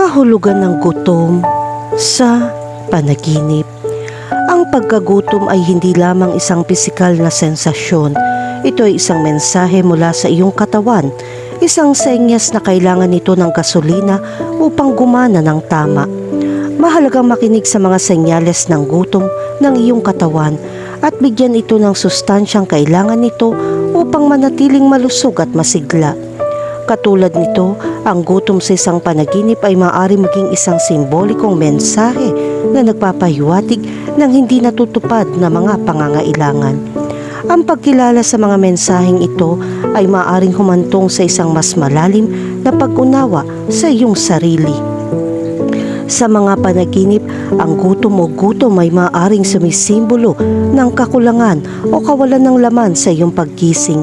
Kahulugan ng gutom sa panaginip. Ang pagkagutom ay hindi lamang isang pisikal na sensasyon. Ito ay isang mensahe mula sa iyong katawan, isang senyas na kailangan nito ng gasolina upang gumana ng tama. Mahalagang makinig sa mga senyales ng gutom ng iyong katawan at bigyan ito ng sustansyang kailangan nito upang manatiling malusog at masigla. Katulad nito, ang gutom sa isang panaginip ay maaari maging isang simbolikong mensahe na nagpapahiwatig ng hindi natutupad na mga pangangailangan. Ang pagkilala sa mga mensaheng ito ay maaaring humantong sa isang mas malalim na pag-unawa sa iyong sarili. Sa mga panaginip, ang gutom o gutom ay maaaring sumisimbolo ng kakulangan o kawalan ng laman sa iyong paggising.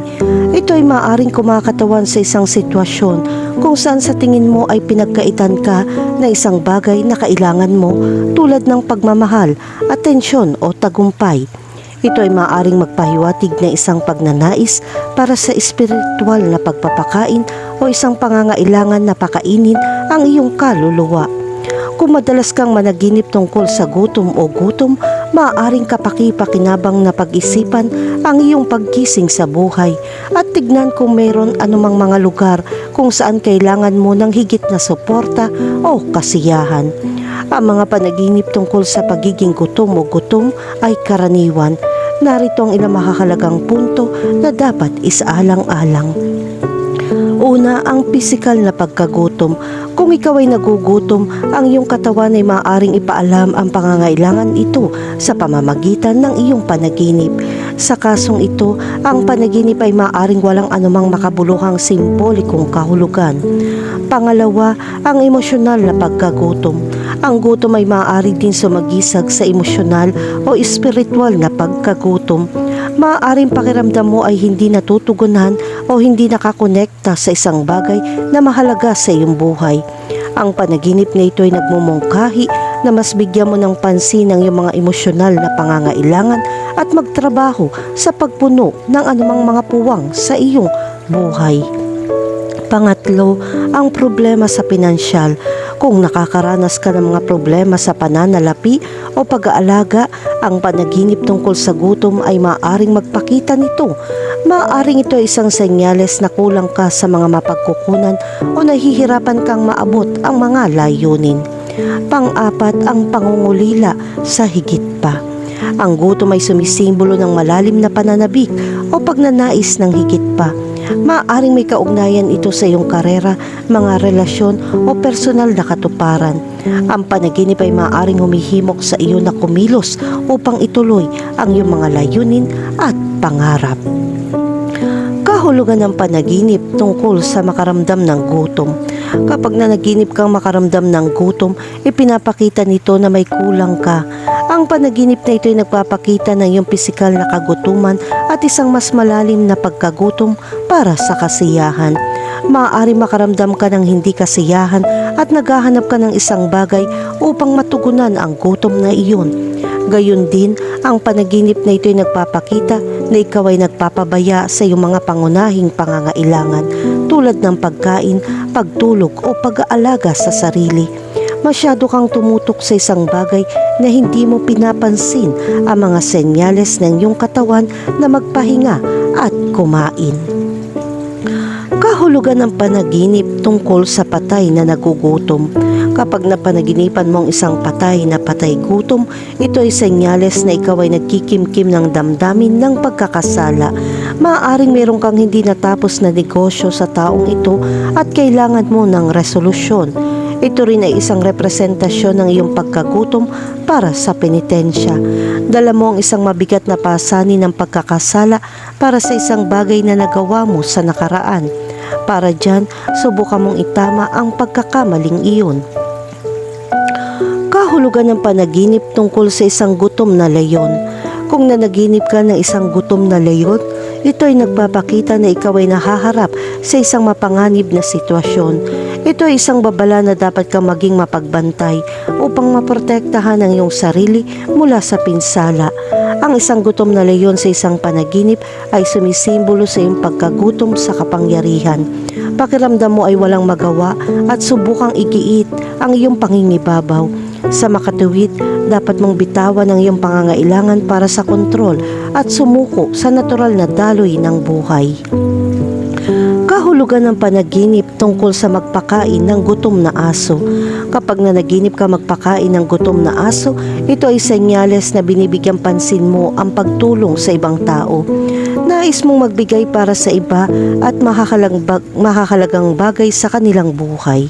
Ito ay maaaring kumakatawan sa isang sitwasyon kung saan sa tingin mo ay pinagkaitan ka na isang bagay na kailangan mo tulad ng pagmamahal, atensyon o tagumpay. Ito ay maaaring magpahiwatig na isang pagnanais para sa espiritual na pagpapakain o isang pangangailangan na pakainin ang iyong kaluluwa. Kung madalas kang managinip tungkol sa gutom o gutom, maaaring kapaki-pakinabang na pag-isipan ang iyong pagkising sa buhay at tignan kung mayroon anumang mga lugar kung saan kailangan mo ng higit na suporta o kasiyahan. Ang mga panaginip tungkol sa pagiging gutom o gutom ay karaniwan. Narito ang ilang makakalagang punto na dapat isaalang-alang. Una, ang pisikal na pagkagutom. Kung ikaw ay nagugutom, ang iyong katawan ay maaaring ipaalam ang pangangailangan ito sa pamamagitan ng iyong panaginip. Sa kasong ito, ang panaginip ay maaaring walang anumang makabuluhang simbolikong kahulugan. Pangalawa, ang emosyonal na pagkagutom. Ang gutom ay maaari din sumagisag sa emosyonal o espiritual na pagkagutom. Maaaring pakiramdam mo ay hindi natutugunan o hindi nakakonekta sa isang bagay na mahalaga sa iyong buhay. Ang panaginip na ito ay nagmumungkahi na mas bigyan mo ng pansin ang iyong mga emosyonal na pangangailangan at magtrabaho sa pagpuno ng anumang mga puwang sa iyong buhay. Pangatlo, ang problema sa pinansyal. Kung nakakaranas ka ng mga problema sa pananalapi o pag-aalaga, ang panaginip tungkol sa gutom ay maaring magpakita nito. Maaring ito ay isang senyales na kulang ka sa mga mapagkukunan o nahihirapan kang maabot ang mga layunin. Pang-apat, ang pangungulila sa higit pa. Ang gutom ay sumisimbolo ng malalim na pananabik o pagnanais ng higit pa. Maaring may kaugnayan ito sa iyong karera, mga relasyon o personal na katuparan. Ang panaginip ay maaring humihimok sa iyo na kumilos upang ituloy ang iyong mga layunin at pangarap. Kahulugan ng panaginip tungkol sa makaramdam ng gutom. Kapag nanaginip kang makaramdam ng gutom, ipinapakita nito na may kulang ka. Ang panaginip na ito ay nagpapakita ng iyong pisikal na kagutuman at isang mas malalim na pagkagutom para sa kasiyahan. Maaari makaramdam ka ng hindi kasiyahan at naghahanap ka ng isang bagay upang matugunan ang gutom na iyon. Gayon din, ang panaginip na ito ay nagpapakita na ikaw ay nagpapabaya sa iyong mga pangunahing pangangailangan tulad ng pagkain, pagtulog o pag-aalaga sa sarili. Masyado kang tumutok sa isang bagay na hindi mo pinapansin ang mga senyales ng iyong katawan na magpahinga at kumain. Kahulugan ng panaginip tungkol sa patay na nagugutom. Kapag napanaginipan mo ang isang patay na patay gutom, ito ay senyales na ikaw ay nagkikimkim ng damdamin ng pagkakasala. Maaaring meron kang hindi natapos na negosyo sa taong ito at kailangan mo ng resolusyon. Ito rin ay isang representasyon ng iyong pagkagutom para sa penitensya. Dala mo ang isang mabigat na pasanin ng pagkakasala para sa isang bagay na nagawa mo sa nakaraan. Para dyan, subukan mong itama ang pagkakamaling iyon. Kahulugan ng panaginip tungkol sa isang gutom na leyon. Kung nanaginip ka ng isang gutom na leyon, ito ay nagpapakita na ikaw ay nahaharap sa isang mapanganib na sitwasyon. Ito ay isang babala na dapat kang maging mapagbantay upang maprotektahan ang iyong sarili mula sa pinsala. Ang isang gutom na leyon sa isang panaginip ay sumisimbolo sa iyong pagkagutom sa kapangyarihan. Pakiramdam mo ay walang magawa at subukang igiit ang iyong pangingibabaw. Sa makatuwid, dapat mong bitawan ang iyong pangangailangan para sa kontrol at sumuko sa natural na daloy ng buhay. Kahulugan ng panaginip tungkol sa magpakain ng gutom na aso. Kapag nanaginip ka magpakain ng gutom na aso, ito ay senyales na binibigyan pansin mo ang pagtulong sa ibang tao. Nais mong magbigay para sa iba at makakalagang, bag- makakalagang bagay sa kanilang buhay.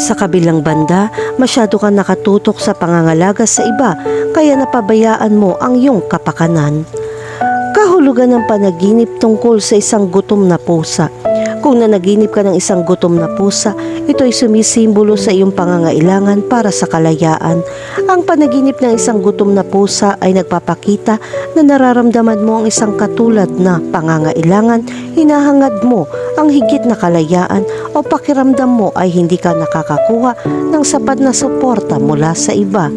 Sa kabilang banda, masyado ka nakatutok sa pangangalaga sa iba kaya napabayaan mo ang iyong kapakanan. Kahulugan ng panaginip tungkol sa isang gutom na pusa. Kung nanaginip ka ng isang gutom na pusa, ito ay sumisimbolo sa iyong pangangailangan para sa kalayaan. Ang panaginip ng isang gutom na pusa ay nagpapakita na nararamdaman mo ang isang katulad na pangangailangan, hinahangad mo ang higit na kalayaan o pakiramdam mo ay hindi ka nakakakuha ng sapat na suporta mula sa iba.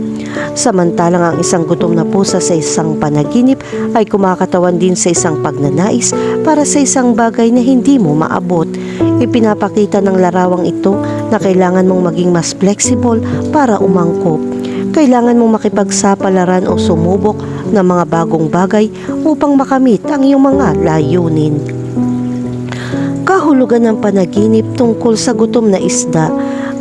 Samantalang ang isang gutom na pusa sa isang panaginip ay kumakatawan din sa isang pagnanais para sa isang bagay na hindi mo maabot. Ipinapakita ng larawang ito na kailangan mong maging mas flexible para umangkop. Kailangan mong makipagsapalaran o sumubok ng mga bagong bagay upang makamit ang iyong mga layunin. Kahulugan ng panaginip tungkol sa gutom na isda.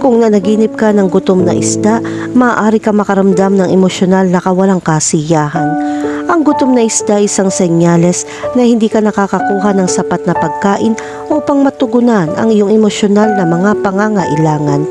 Kung nanaginip ka ng gutom na isda, maaari ka makaramdam ng emosyonal na kawalang kasiyahan. Ang gutom na isda ay isang senyales na hindi ka nakakakuha ng sapat na pagkain upang matugunan ang iyong emosyonal na mga pangangailangan.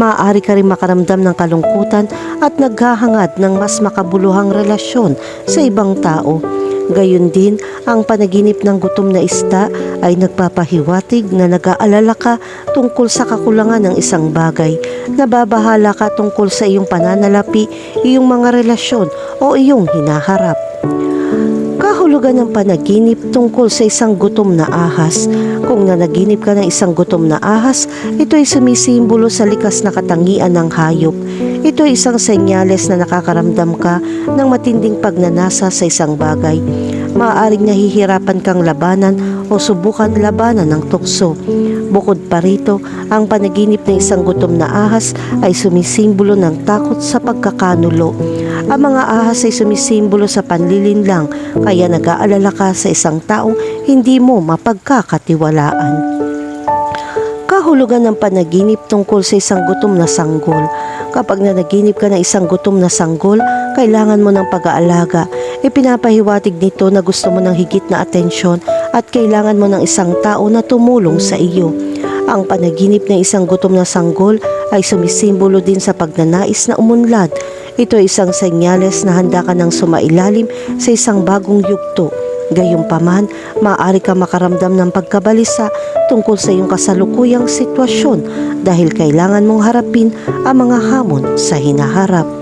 Maaari ka rin makaramdam ng kalungkutan at naghahangad ng mas makabuluhang relasyon sa ibang tao. Gayun din, ang panaginip ng gutom na isda ay nagpapahiwatig na nag-aalala ka tungkol sa kakulangan ng isang bagay. Nababahala ka tungkol sa iyong pananalapi, iyong mga relasyon o iyong hinaharap. Kahulugan ng panaginip tungkol sa isang gutom na ahas. Kung nanaginip ka ng isang gutom na ahas, ito ay sumisimbolo sa likas na katangian ng hayop. Ito ay isang senyales na nakakaramdam ka ng matinding pagnanasa sa isang bagay. Maaaring nahihirapan kang labanan o subukan labanan ng tukso. Bukod pa rito, ang panaginip ng isang gutom na ahas ay sumisimbolo ng takot sa pagkakanulo. Ang mga ahas ay sumisimbolo sa panlilinlang kaya nag-aalala ka sa isang taong hindi mo mapagkakatiwalaan. Kahulugan ng panaginip tungkol sa isang gutom na sanggol. Kapag nanaginip ka ng isang gutom na sanggol, kailangan mo ng pag-aalaga. Ipinapahiwatig nito na gusto mo ng higit na atensyon at kailangan mo ng isang tao na tumulong sa iyo. Ang panaginip ng isang gutom na sanggol ay sumisimbolo din sa pagnanais na umunlad. Ito ay isang senyales na handa ka ng sumailalim sa isang bagong yugto. Gayunpaman, maaari ka makaramdam ng pagkabalisa tungkol sa iyong kasalukuyang sitwasyon dahil kailangan mong harapin ang mga hamon sa hinaharap.